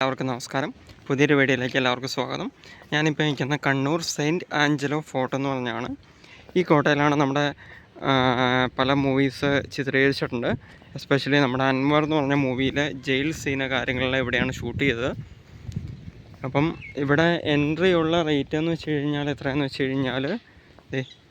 എല്ലാവർക്കും നമസ്കാരം. പുതിയൊരു വീഡിയോയിലേക്ക് എല്ലാവർക്കും സ്വാഗതം. ഞാനിപ്പോൾ നിൽക്കുന്ന കണ്ണൂർ സെയിന്റ് ആഞ്ചലോ ഫോർട്ട് എന്ന് പറഞ്ഞാണ്. ഈ കോട്ടയിലാണ് നമ്മുടെ പല മൂവീസ് ചിത്രീകരിച്ചിട്ടുണ്ട്. എസ്പെഷ്യലി നമ്മുടെ അൻവർ എന്ന് പറഞ്ഞ മൂവിയിലെ ജയിൽ സീന കാര്യങ്ങളെല്ലാം ഇവിടെയാണ് ഷൂട്ട് ചെയ്തത്. അപ്പം ഇവിടെ എൻട്രി ഉള്ള റേറ്റ് എന്ന് വെച്ച് കഴിഞ്ഞാൽ എത്രയെന്ന് വെച്ച് കഴിഞ്ഞാൽ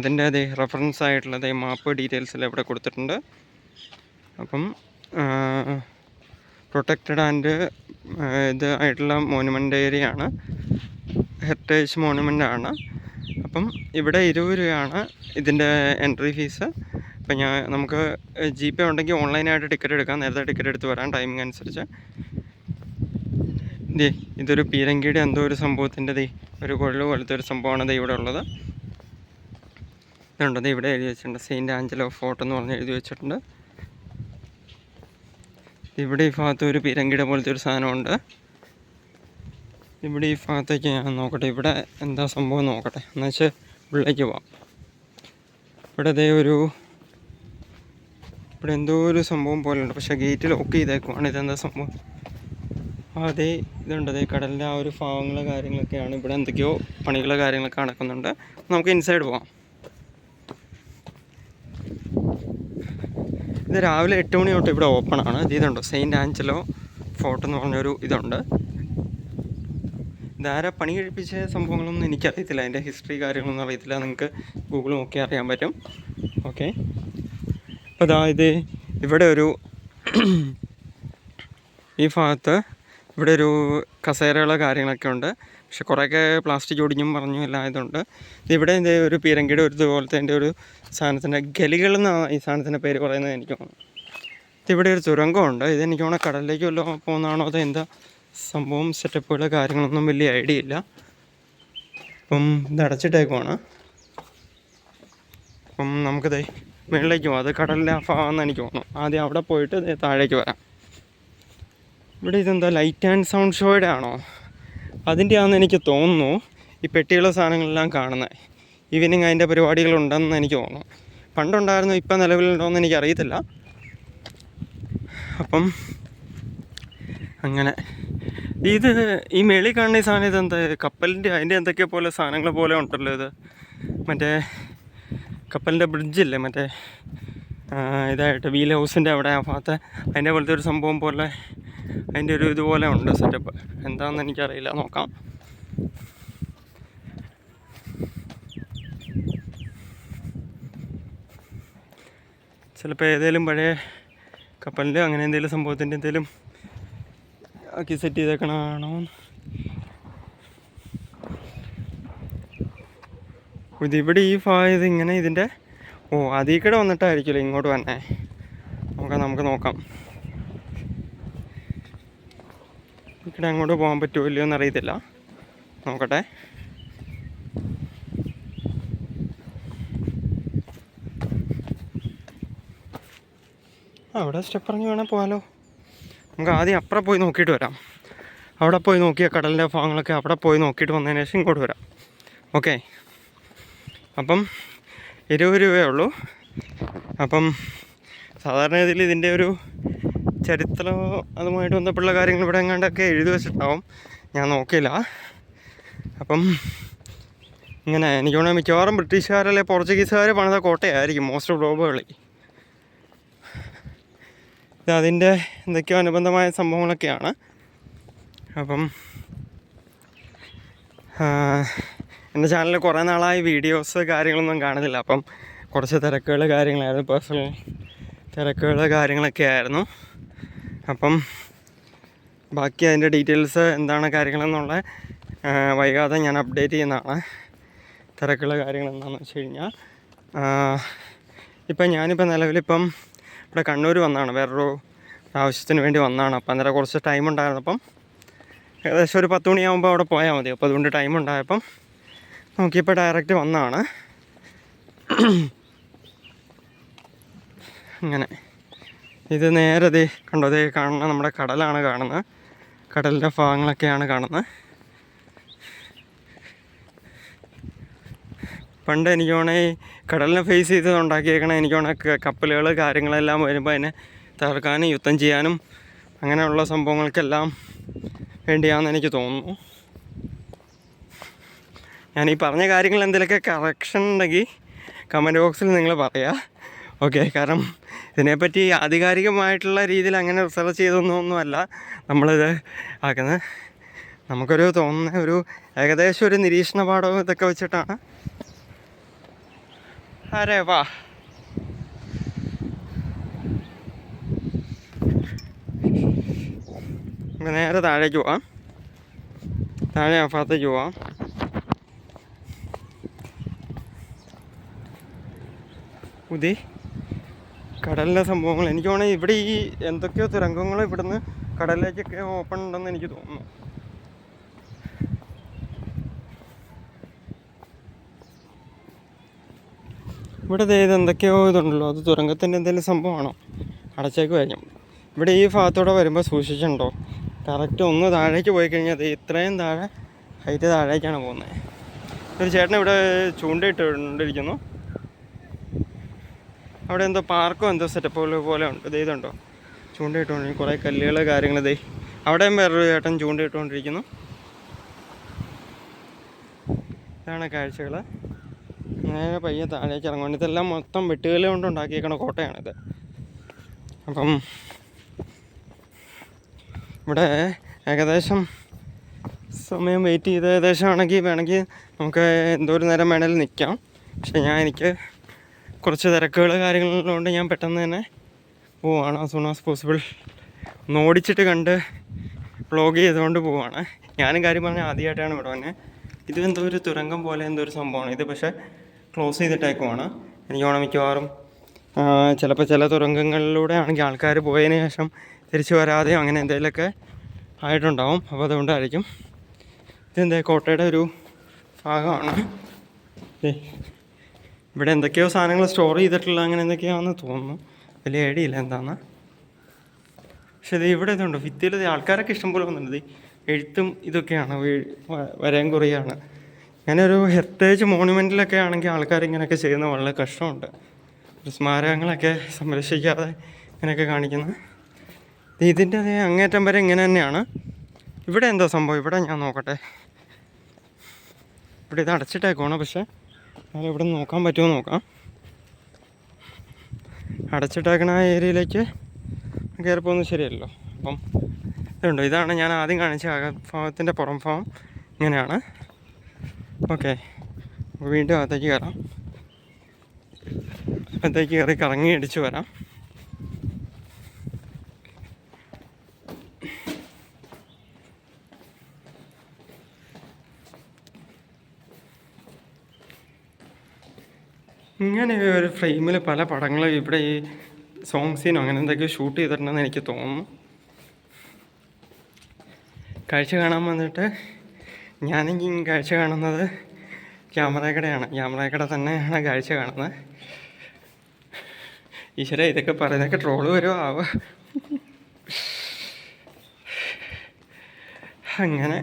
അതിന്റെ അതേ റെഫറൻസ് ആയിട്ടുള്ള ദേ മാപ്പ് ഡീറ്റെയിൽസ് ഇവിടെ കൊടുത്തിട്ടുണ്ട്. അപ്പം പ്രൊട്ടക്റ്റഡ് ആൻഡ് ഇത് ആയിട്ടുള്ള മോണുമെന്റ് ഏരിയ ആണ്. ഹെറിറ്റേജ് ആണ്. അപ്പം ഇവിടെ ഇരുപത് രൂപയാണ് ഇതിന്റെ എൻട്രി ഫീസ് അപ്പം ഞാൻ നമുക്ക് ജി പേ ഉണ്ടെങ്കിൽ ഓൺലൈനായിട്ട് ടിക്കറ്റ് എടുക്കാം. നേരത്തെ ടിക്കറ്റ് എടുത്ത് വരാം ടൈമിംഗ് അനുസരിച്ച്. ദേ ഇതൊരു പീരങ്കിയുടെ എന്തോ ഒരു സംഭവത്തിന്റെ ദേ ഒരു കൊള്ളു പോലത്തെ ഒരു സംഭവമാണ് ദേ ഇവിടെ ഉള്ളത്. ഇതുണ്ടത് ഇവിടെ എഴുതി വെച്ചിട്ടുണ്ട്. സെയിന്റ് ആഞ്ചലോ ഫോർട്ട് എന്ന് പറഞ്ഞ് എഴുതി വെച്ചിട്ടുണ്ട്. ഇവിടെ ഈ ഭാഗത്ത് ഒരു പിരങ്കിട പോലത്തെ ഒരു സാധനമുണ്ട്. ഇവിടെ ഈ ഭാഗത്തേക്ക് ഞാൻ നോക്കട്ടെ. ഇവിടെ എന്താ സംഭവം നോക്കട്ടെ. എന്നുവെച്ചാൽ ഉള്ളിലേക്ക് പോവാം. ഇവിടെ അതേ ഒരു ഇവിടെ എന്തോ ഒരു സംഭവം പോലെ ഉണ്ട്. പക്ഷേ ഗേറ്റ് ലോക്ക് ചെയ്തേക്കുവാണ്. ഇതെന്താ സംഭവം? അതെ ഇതുണ്ട്. അതേ കടലിന്റെ ആ ഒരു ഭാഗങ്ങൾ കാര്യങ്ങളൊക്കെയാണ്. ഇവിടെ എന്തൊക്കെയോ പണികൾ കാര്യങ്ങളൊക്കെ നടക്കുന്നുണ്ട്. നമുക്ക് ഇൻസൈഡ് പോവാം. ഇത് രാവിലെ എട്ട് മണി തൊട്ട് ഇവിടെ ഓപ്പൺ ആണ്. ഇത് ഇതുണ്ട്. സെയിന്റ് ആഞ്ചലോ ഫോർട്ട് എന്ന് പറഞ്ഞൊരു ഇതുണ്ട്. ഇതാരാ പണി കഴിപ്പിച്ച സംഭവങ്ങളൊന്നും എനിക്കറിയത്തില്ല. അതിന്റെ ഹിസ്റ്ററി കാര്യങ്ങളൊന്നും അറിയത്തില്ല. നിങ്ങൾക്ക് ഗൂഗിൾ നോക്കി അറിയാൻ പറ്റും. ഓക്കെ അപ്പോൾ ഇത് ഇവിടെ ഒരു ഈ ഭാഗത്ത് ഇവിടെ ഒരു കസേരകളോ കാര്യങ്ങളൊക്കെ ഉണ്ട്. പക്ഷെ കുറേയൊക്കെ പ്ലാസ്റ്റിക് ഒടിഞ്ഞും പറഞ്ഞു എല്ലാം ആയതുകൊണ്ട് ഇവിടെ എന്റെ ഒരു പീരങ്കിയുടെ ഒരു ഇതുപോലത്തെ എന്റെ ഒരു സാധനത്തിന്റെ ഗലികൾ എന്നാണ് ഈ സാധനത്തിന്റെ പേര് പറയുന്നത് എനിക്ക് തോന്നുന്നു. ഇത് ഇവിടെ ഒരു തുരങ്കമുണ്ട്. ഇത് എനിക്ക് തോന്നുന്നു കടലിലേക്ക് വല്ലതും പോകുന്നതാണോ അതോ എന്താ സംഭവം? സെറ്റപ്പുകൾ കാര്യങ്ങളൊന്നും വലിയ ഐഡിയ ഇല്ല. അപ്പം ഇത് അടച്ചിട്ടേക്കുവാണ്. അപ്പം നമുക്കിത് മുകളിലേക്ക് പോകാം അത് കടലിന്റെ ആ ഭാഗമെന്ന് എനിക്ക് തോന്നുന്നു. ആദ്യം അവിടെ പോയിട്ട് താഴേക്ക് വരാം. ഇവിടെ ഇതെന്താ ലൈറ്റ് ആൻഡ് സൗണ്ട് ഷോയുടെ ആണോ അതിന്റെ ആണെന്ന് എനിക്ക് തോന്നുന്നു ഈ പെട്ടിയുള്ള സാധനങ്ങളെല്ലാം കാണുന്നത്. ഈവനിങ് അതിന്റെ പരിപാടികളുണ്ടെന്ന് എനിക്ക് തോന്നുന്നു. പണ്ടുണ്ടായിരുന്നു ഇപ്പം നിലവിലുണ്ടോയെന്ന് എനിക്കറിയത്തില്ല. അപ്പം അങ്ങനെ. ഇത് ഈ മേളിൽ കാണുന്ന ഈ സാധനം ഇതെന്താ? കപ്പലിന്റെ അതിന്റെ എന്തൊക്കെയോ പോലെ സാധനങ്ങൾ പോലെ ഉണ്ടല്ലോ ഇത്. മറ്റേ കപ്പലിന്റെ ബ്രിഡ്ജില്ലേ മറ്റേ ഇതായിട്ട് വീൽ ഹൗസിന്റെ അവിടെ ആ ഭാഗത്ത് അതിന്റെ പോലത്തെ ഒരു സംഭവം പോലെ അതിന്റെ ഒരു ഇതുപോലെ ഉണ്ട് സെറ്റപ്പ് എന്താണെന്ന് എനിക്കറിയില്ല. നോക്കാം. ചിലപ്പോൾ ഏതെങ്കിലും പഴയ കപ്പലിന്റെ അങ്ങനെ എന്തെങ്കിലും സംഭവത്തിന്റെ എന്തെങ്കിലും ആക്കി സെറ്റ് ചെയ്തേക്കണമാണോ ഇതിവിടെ ഈ ഫായത് ഇങ്ങനെ ഇതിന്റെ ഓ അതീക്കടെ കൂടെ വന്നിട്ടായിരിക്കുമല്ലോ ഇങ്ങോട്ട് വന്നേ. നമുക്ക് നമുക്ക് നോക്കാം. ഇവിടെ അങ്ങോട്ട് പോകാൻ പറ്റുമോ ഇല്ലയോ എന്നറിയത്തില്ല. നോക്കട്ടെ. അവിടെ സ്റ്റെപ്പ് ഇറങ്ങി വേണേൽ പോകാലോ. നമുക്ക് ആദ്യം അപ്പുറം പോയി നോക്കിയിട്ട് വരാം. അവിടെ പോയി നോക്കിയ കടലിന്റെ ഭാഗങ്ങളൊക്കെ അവിടെ പോയി നോക്കിയിട്ട് വന്നതിന് ശേഷം ഇങ്ങോട്ട് വരാം. ഓക്കെ. അപ്പം ഇരുപത് രൂപയേ ഉള്ളൂ. അപ്പം സാധാരണ ഇതിൽ ഇതിന്റെ ഒരു ചരിത്രം അതുമായിട്ട് ബന്ധപ്പെട്ടുള്ള കാര്യങ്ങൾ ഇവിടെ എങ്ങാണ്ടൊക്കെ എഴുതി വെച്ചിട്ടാവും ഞാൻ നോക്കിയില്ല. അപ്പം ഇങ്ങനെ എനിക്ക് തോന്നുന്നത് മിക്കവാറും ബ്രിട്ടീഷുകാരല്ലേ പോർച്ചുഗീസുകാർ പണിത കോട്ടയായിരിക്കും മോസ്റ്റ് പ്രോബുകളി ഇത് അതിന്റെ എന്തൊക്കെയോ അനുബന്ധമായ സംഭവങ്ങളൊക്കെയാണ്. അപ്പം എന്റെ ചാനലിൽ കുറേ നാളായി വീഡിയോസ് കാര്യങ്ങളൊന്നും കാണുന്നില്ല. അപ്പം കുറച്ച് തിരക്കുകൾ കാര്യങ്ങളായിരുന്നു. പേഴ്സണൽ തിരക്കുകൾ കാര്യങ്ങളൊക്കെ ആയിരുന്നു അപ്പം ബാക്കി അതിന്റെ ഡീറ്റെയിൽസ് എന്താണ് കാര്യങ്ങളെന്നുള്ള വൈകാതെ ഞാൻ അപ്ഡേറ്റ് ചെയ്യുന്നതാണ്. തിരക്കുള്ള കാര്യങ്ങൾ എന്താണെന്ന് വെച്ച് കഴിഞ്ഞാൽ ഇപ്പം ഞാനിപ്പോൾ നിലവിലിപ്പം ഇവിടെ കണ്ണൂർ വന്നതാണ്. വേറൊരു ആവശ്യത്തിന് വേണ്ടി വന്നതാണ്. അപ്പം അന്നേരം കുറച്ച് ടൈം ഉണ്ടായിരുന്നു അപ്പം ഏകദേശം ഒരു പത്ത് മണിയാകുമ്പോൾ അവിടെ പോയാൽ മതി. അപ്പോൾ അതുകൊണ്ട് ടൈം ഉണ്ടായപ്പം നോക്കിയപ്പോൾ ഡയറക്റ്റ് വന്നതാണ്. അങ്ങനെ. ഇത് നേരെ ദേ കണ്ടോ ദേ കാണുന്ന നമ്മുടെ കടലാണ് കാണുന്നത്. കടലിന്റെ ഭാഗങ്ങളൊക്കെയാണ് കാണുന്നത്. പണ്ട് എനിക്ക് വേണേ കടലിനെ ഫേസ് ചെയ്ത് ഉണ്ടാക്കിയേക്കണേ എനിക്ക് വേണേ കപ്പലുകൾ കാര്യങ്ങളെല്ലാം വരുമ്പോൾ അതിനെ തകർക്കാനും യുദ്ധം ചെയ്യാനും അങ്ങനെയുള്ള സംഭവങ്ങൾക്കെല്ലാം വേണ്ടിയാണെന്ന് എനിക്ക് തോന്നുന്നു. ഞാൻ ഈ പറഞ്ഞ കാര്യങ്ങൾ എന്തെങ്കിലുമൊക്കെ കറക്ഷൻ ഉണ്ടെങ്കിൽ കമന്റ് ബോക്സിൽ നിങ്ങൾ പറയുക ഓക്കെ കാരണം ഇതിനെപ്പറ്റി ആധികാരികമായിട്ടുള്ള രീതിയിൽ അങ്ങനെ റിസർച്ച് ചെയ്തൊന്നുമല്ല നമ്മളിത് ആക്കുന്നത് നമുക്കൊരു തോന്നുന്ന ഒരു ഏകദേശം ഒരു നിരീക്ഷണ പാഠവും ഇതൊക്കെ വെച്ചിട്ടാണ്. അരേ വാ. നേരെ താഴേക്ക് പോവാം. താഴെ ആ ഭാഗത്തേക്ക് പോവാം. ഉദേ. കടലിലെ സംഭവങ്ങൾ. എനിക്ക് തോന്നുന്നു ഇവിടെ ഈ എന്തൊക്കെയോ തുരങ്കങ്ങൾ ഇവിടുന്ന് കടലിലേക്കൊക്കെ ഓപ്പൺ ഉണ്ടെന്ന് എനിക്ക് തോന്നുന്നു. ഇവിടെ ഇത് എന്തൊക്കെയോ ഇതുണ്ടല്ലോ. അത് തുരങ്കത്തിന്റെ എന്തെങ്കിലും സംഭവമാണോ? അടച്ചേക്ക് കഴിഞ്ഞു ഇവിടെ ഈ ഭാഗത്തൂടെ വരുമ്പോൾ സൂക്ഷിച്ചിട്ടുണ്ടോ? കറക്റ്റ് ഒന്ന് താഴേക്ക് പോയി കഴിഞ്ഞാൽ ഇത്രയും താഴെ ഹൈറ്റ് താഴേക്കാണ് പോകുന്നത്. ഒരു ചേട്ടൻ ഇവിടെ ചൂണ്ടയിട്ടുകൊണ്ടിരിക്കുന്നു അവിടെ എന്തോ പാർക്കോ എന്തോ സെറ്റപ്പ് പോലെ ഉണ്ട്. ഇത് ഇതുണ്ടോ? ചൂണ്ടയിട്ടുകൊണ്ട് കുറേ കല്ലുകൾ കാര്യങ്ങൾ ഇതേ അവിടെയും വേറൊരു ചേട്ടൻ ചൂണ്ടയിട്ടുകൊണ്ടിരിക്കുന്നു. ഇതാണ് കാഴ്ചകൾ നേരെ പയ്യെ താഴേക്ക് ഇറങ്ങുന്നുണ്ട് ഇതെല്ലാം മൊത്തം വെട്ടുകല്ല് കൊണ്ട് ഉണ്ടാക്കിയേക്കണ കോട്ടയാണിത് അപ്പം ഇവിടെ ഏകദേശം സമയം വെയിറ്റ് ചെയ്ത് ഏകദേശം ആണെങ്കിൽ വേണമെങ്കിൽ നമുക്ക് എന്തോ ഒരു നേരം വേണേലും നിൽക്കാം പക്ഷെ ഞാൻ എനിക്ക് കുറച്ച് തിരക്കുകൾ കാര്യങ്ങളുള്ളതുകൊണ്ട് ഞാൻ പെട്ടെന്ന് തന്നെ പോവാണ്. ആസ് സൂൺ ആസ് പോസിബിൾ ഒന്ന് ഓടിച്ചിട്ട് കണ്ട് വ്ളോഗ് ചെയ്തുകൊണ്ട് പോവാണ്. ഞാനും കാര്യം പറഞ്ഞാൽ ആദ്യമായിട്ടാണ് ഇവിടെ വന്നെ. ഇത് എന്തോ ഒരു തുരങ്കം പോലെ എന്തോ ഒരു സംഭവമാണ്. ഇത് പക്ഷേ ക്ലോസ് ചെയ്തിട്ടേക്കുവാണ്. എനിക്ക് തോന്നുന്നു മിക്കവാറും ചിലപ്പോൾ ചില തുരങ്കങ്ങളിലൂടെ ആണെങ്കിൽ ആൾക്കാർ പോയതിന് ശേഷം തിരിച്ചു വരാതെയോ അങ്ങനെ എന്തെങ്കിലുമൊക്കെ ആയിട്ടുണ്ടാവും. അപ്പോൾ അതുകൊണ്ടായിരിക്കും. ഇതെന്താ കോട്ടയുടെ ഒരു ഭാഗമാണ്. ഇവിടെ എന്തൊക്കെയോ സാധനങ്ങൾ സ്റ്റോർ ചെയ്തിട്ടുള്ള അങ്ങനെ എന്തൊക്കെയാണെന്ന് തോന്നുന്നു. വലിയ ഏടിയില്ല എന്താന്ന്. പക്ഷെ ഇത് ഇവിടെ ഇതുണ്ട്. ഇത് ആൾക്കാരൊക്കെ ഇഷ്ടംപോലെ വന്നിട്ടുണ്ട്. എഴുത്തും ഇതൊക്കെയാണ്. വരയും കുറയാണ്. അങ്ങനെ ഒരു ഹെറിറ്റേജ് മോണുമെന്റിലൊക്കെ ആണെങ്കിൽ ആൾക്കാർ ഇങ്ങനെയൊക്കെ ചെയ്യുന്ന വളരെ കഷ്ടമുണ്ട്. സ്മാരകങ്ങളൊക്കെ സംരക്ഷിക്കാതെ ഇങ്ങനെയൊക്കെ കാണിക്കുന്നു. ഇത് ഇതിന്റെ അതേ അങ്ങേറ്റം വരെ ഇങ്ങനെ തന്നെയാണ്. ഇവിടെ എന്താ സംഭവം? ഇവിടെ ഞാൻ നോക്കട്ടെ. ഇവിടെ ഇത് അടച്ചിട്ടേക്കുവാണ്? പക്ഷേ എന്നാലും ഇവിടെ നോക്കാൻ പറ്റുമോ നോക്കാം. അടച്ചിട്ടേക്കണ ആ ഏരിയയിലേക്ക് കയറി പോകുന്നത് ശരിയല്ലോ അപ്പം ഇതുണ്ട്? ഇതാണ് ഞാൻ ആദ്യം കാണിച്ച അകഭാഗത്തിന്റെ പുറം ഭാഗം. ഇങ്ങനെയാണ്. ഓക്കെ. വീണ്ടും അകത്തേക്ക് കയറാം. അകത്തേക്ക് കയറി കറങ്ങി അടിച്ച് വരാം. ഇങ്ങനെ ഒരു ഫ്രെയിമിൽ പല പടങ്ങളും ഇവിടെ ഈ സോങ് സീനോ അങ്ങനെ എന്തൊക്കെയോ ഷൂട്ട് ചെയ്തിട്ടുണ്ടെന്ന് എനിക്ക് തോന്നുന്നു. കാഴ്ച കാണാൻ വന്നിട്ട് ഞാനെങ്കിൽ കാഴ്ച കാണുന്നത് ക്യാമറക്കടയാണ്. ക്യാമറക്കട തന്നെയാണ് കാഴ്ച കാണുന്നത്. ഈശ്വര ഇതൊക്കെ പറയുന്നതൊക്കെ ട്രോൾ വരുമോ ആവോ? അങ്ങനെ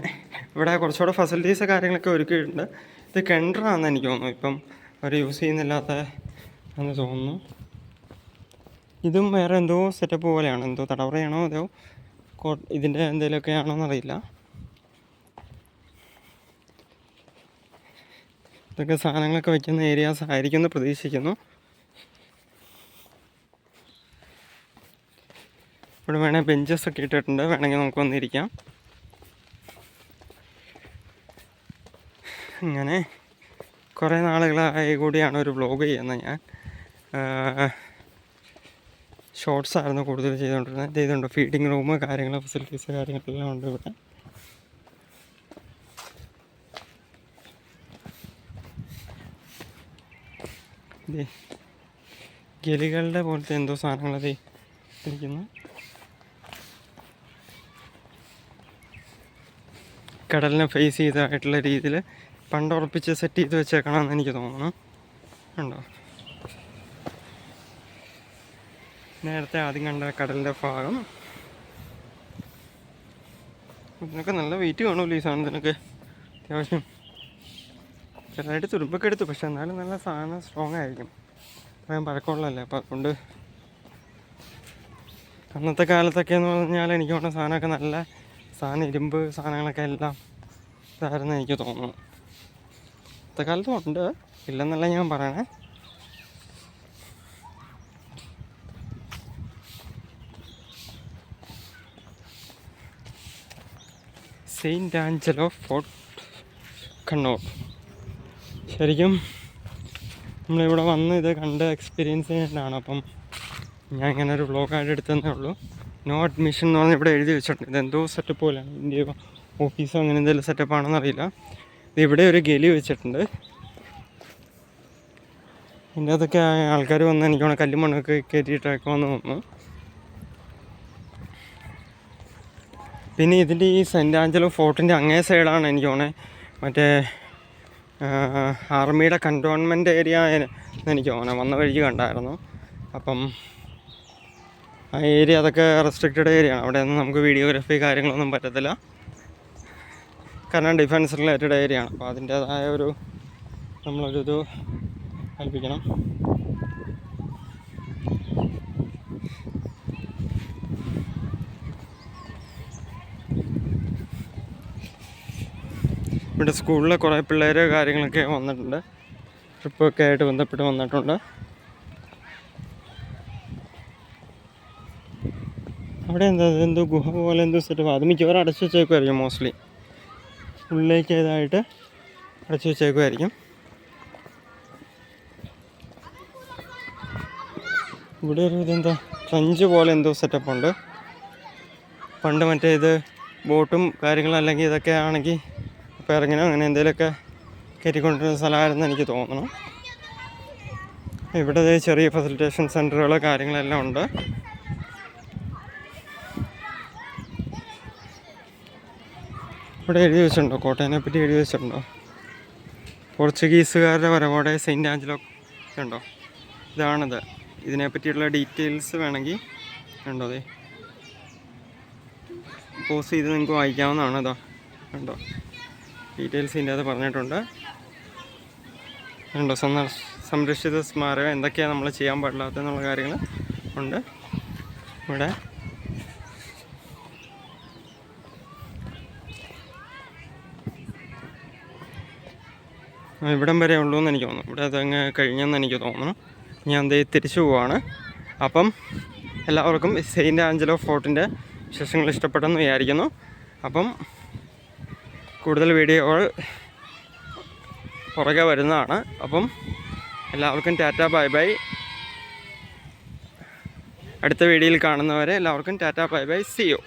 ഇവിടെ കുറച്ചുകൂടെ ഫെസിലിറ്റീസ് കാര്യങ്ങളൊക്കെ ഒരുക്കിയിട്ടുണ്ട്. ഇത് കിണറാണെന്ന് എനിക്ക് തോന്നുന്നു ഇപ്പം. അവർ യൂസ് ചെയ്യുന്നില്ലാത്ത എന്ന് തോന്നുന്നു. ഇതും വേറെ എന്തോ സെറ്റപ്പ് പോലെയാണ്? എന്തോ തടവറയാണോ? അതോ കോ ഇതിന്റെ എന്തെങ്കിലുമൊക്കെ ആണോ എന്നറിയില്ല ഇതൊക്കെ സാധനങ്ങളൊക്കെ വയ്ക്കുന്ന ഏരിയാസ് ആയിരിക്കും എന്ന് പ്രതീക്ഷിക്കുന്നു. ഇവിടെ വേണേൽ ബെഞ്ചസ് ഒക്കെ ഇട്ടിട്ടുണ്ട്. വേണമെങ്കിൽ നമുക്ക് വന്നിരിക്കാം. അങ്ങനെ കുറേ നാളുകളായി കൂടിയാണ് ഒരു വ്ളോഗ് ചെയ്യുന്നത് ഞാൻ. ഷോർട്സ് ആയിരുന്നു കൂടുതൽ ചെയ്തുകൊണ്ടിരുന്നത്. ഇതുണ്ട് ഫീഡിങ് റൂം കാര്യങ്ങൾ ഫെസിലിറ്റീസ് കാര്യങ്ങളെല്ലാം ഉണ്ട് ഇവിടെ. ഗലികളുടെ പോലത്തെ എന്തോ സാധനങ്ങളത് ഇരിക്കുന്നു. കടലിനെ ഫേസ് ചെയ്തതായിട്ടുള്ള രീതിയിൽ പണ്ട് ഉറപ്പിച്ച് സെറ്റ് ചെയ്ത് വെച്ചേക്കണമെന്ന് എനിക്ക് തോന്നുന്നു. ഉണ്ടോ നേരത്തെ ആദ്യം കണ്ട കടലിന്റെ ഭാഗം. ഇതിനൊക്കെ നല്ല വെയിറ്റ് കാണുമല്ലോ ഈ സാധനത്തിനൊക്കെ അത്യാവശ്യം ചെറുതായിട്ട് തുരുമ്പൊക്കെ എടുത്തു പക്ഷെ എന്നാലും നല്ല സാധനം സ്ട്രോങ് ആയിരിക്കും. അത്രയും പഴക്കമുള്ളതല്ലേ അപ്പോൾ അതുകൊണ്ട് അന്നത്തെ കാലത്തൊക്കെ എന്ന് പറഞ്ഞാൽ എനിക്ക് തോന്നുന്ന സാധനമൊക്കെ നല്ല സാധനം ഇരുമ്പ് സാധനങ്ങളൊക്കെ എല്ലാം ഇതായിരുന്നു എനിക്ക് തോന്നുന്നു ഇന്നത്തെ കാലത്തും ഉണ്ട് ഇല്ലെന്നല്ല ഞാൻ പറയണേ. Saint Angelo Fort Kannur. ശരിക്കും നമ്മളിവിടെ വന്ന് ഇത് കണ്ട് എക്സ്പീരിയൻസ് ചെയ്യേണ്ടതാണ്. അപ്പം ഞാൻ ഇങ്ങനെ ഒരു വ്ളോഗായിട്ട് എടുത്തതന്നേ ഉള്ളൂ. നോ അഡ്മിഷൻ എന്ന് പറഞ്ഞ് ഇവിടെ എഴുതി വെച്ചിട്ടുണ്ട്. ഇതെന്തോ സെറ്റപ്പ് പോലെയാണ്. ഇന്ത്യ ഓഫീസോ അങ്ങനെ എന്തെങ്കിലും സെറ്റപ്പ് ആണെന്ന് അറിയില്ല ഇത് ഇവിടെ ഒരു ഗലി വെച്ചിട്ടുണ്ട്. ഇതിന്റെ അകത്തൊക്കെ ആൾക്കാർ വന്ന് എനിക്ക് വേണം കല്ലും മണ്ണൊക്കെ കയറ്റിയിട്ടേക്കുമെന്ന് വന്നു പിന്നെ ഇതിന്റെ ഈ സെന്റ് ആഞ്ചലോ ഫോർട്ടിന്റെ അങ്ങേ സൈഡാണ് എനിക്ക് തോന്നുന്നത് മറ്റേ ആർമിയുടെ കണ്ടോൺമെന്റ് ഏരിയ എന്ന് എനിക്ക് തോന്നുന്നത് വന്ന വഴിക്ക് കണ്ടായിരുന്നു. അപ്പം ആ ഏരിയ അതൊക്കെ റെസ്ട്രിക്റ്റഡ് ഏരിയ ആണ്. അവിടെ ഒന്നും നമുക്ക് വീഡിയോഗ്രാഫി കാര്യങ്ങളൊന്നും പറ്റത്തില്ല. കാരണം ഡിഫൻസ് റിലേറ്റഡ് ഏരിയ ആണ്. അപ്പോൾ അതിന്റേതായ ഒരു നമ്മളൊരു ഇത് കൽപ്പിക്കണം ഇവിടെ സ്കൂളിലെ കുറേ പിള്ളേർ കാര്യങ്ങളൊക്കെ വന്നിട്ടുണ്ട്. ട്രിപ്പൊക്കെ ആയിട്ട് ബന്ധപ്പെട്ട് വന്നിട്ടുണ്ട്. അവിടെ എന്താ എന്തോ ഗുഹ പോലെ എന്തോ സെറ്റപ്പ് അത് മിക്കവാറും അടച്ചു വെച്ചേക്കുമായിരിക്കും മോസ്റ്റ്ലി ഉള്ളിലേക്ക് ഇതായിട്ട് അടച്ചു വെച്ചേക്കുമായിരിക്കും ഇവിടെ ഒരു ഇതെന്താ ട്രഞ്ച് പോലെ എന്തോ സെറ്റപ്പ് ഉണ്ട്. പണ്ട് മറ്റേ ഇത് ബോട്ടും കാര്യങ്ങളും അല്ലെങ്കിൽ ഇതൊക്കെ ആണെങ്കിൽ അപ്പോൾ ഇറങ്ങിനോ അങ്ങനെ എന്തെങ്കിലുമൊക്കെ കയറ്റിക്കൊണ്ടിരുന്ന സ്ഥലമായിരുന്നു എനിക്ക് തോന്നണം. ഇവിടെ ചെറിയ ഫെസിലിറ്റേഷൻ സെന്ററുകൾ കാര്യങ്ങളെല്ലാം ഉണ്ട്. ഇവിടെ എഴുതി വെച്ചിട്ടുണ്ടോ? കോട്ടയനെ പറ്റി എഴുതി വെച്ചിട്ടുണ്ടോ? പോർച്ചുഗീസുകാരുടെ വരവോടെ സെയിന്റ് ആഞ്ചലോ ഉണ്ടോ? ഇതാണിത്. ഇതിനെ പറ്റിയുള്ള ഡീറ്റെയിൽസ് വേണമെങ്കിൽ ഉണ്ടോ അതെ പോസ് ചെയ്ത് നിങ്ങൾക്ക് വായിക്കാവുന്നതാണ് ഇതാ ഉണ്ടോ? ഡീറ്റെയിൽസ് ഇതിന്റെ അത് പറഞ്ഞിട്ടുണ്ട്. ഉണ്ടോ? സംരക്ഷിത സ്മാരകം എന്തൊക്കെയാണ് നമ്മൾ ചെയ്യാൻ പാടില്ലാത്തെന്നുള്ള കാര്യങ്ങൾ ഉണ്ട്. ഇവിടെ ഇവിടം വരെ ഉള്ളൂ എന്ന് എനിക്ക് തോന്നുന്നു. ഇവിടെ അതങ്ങ് കഴിഞ്ഞെന്ന് എനിക്ക് തോന്നുന്നു. ഞാൻ ദേ തിരിച്ചു പോവാണ്. അപ്പം എല്ലാവർക്കും സെയിന്റ് ആഞ്ചലോ ഫോർട്ടിന്റെ വിശേഷങ്ങൾ ഇഷ്ടപ്പെട്ടെന്ന് വിചാരിക്കുന്നു. അപ്പം കൂടുതൽ വീഡിയോകൾ പുറകെ വരുന്നതാണ്. അപ്പം എല്ലാവർക്കും ടാറ്റ ബൈ ബൈ. അടുത്ത വീഡിയോയിൽ കാണുന്നവരെ എല്ലാവർക്കും tata bye bye. See you